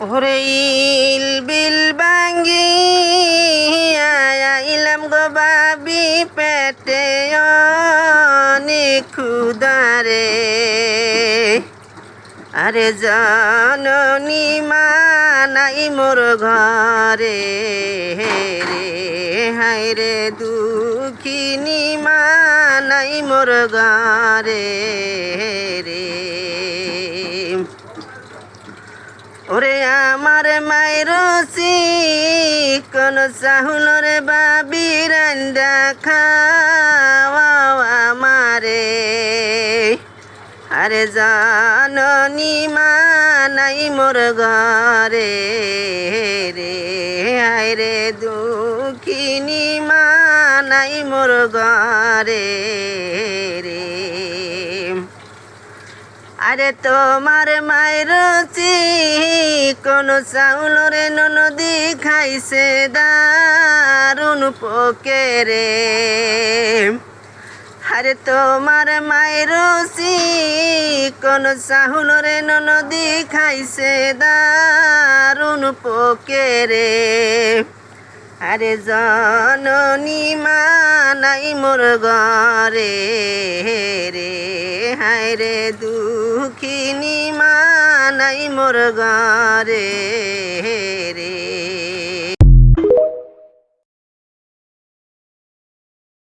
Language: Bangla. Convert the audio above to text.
ওরে ইল বিল বাঙ্গি আইলাম গো বাবি পেটে ক্ষুদারে আরে জননী মানাই মোর ঘরে রে হাই রে দুঃখিনী মানাই মোর ঘরে রে। ওরে আমার মায়ের কোন চাহুলরে বাবি রান্দা খাওয়া আমারে। আরে জাননি মানাই মোর ঘরে রে, আয় রে দুঃখিনী মানাই মোর ঘরে রে। আরে তোমার মায়ের কোন চাউলরে ননদি খাইছে দারুণ পোকে রে আরে তোমার মায়ের কোন চাউলরে ননদি খাইছে দারুণ পোকে রে আরে জননী মানাই মোর ঘরে রে। হায় রে দুখিনী মানাই মোর গারে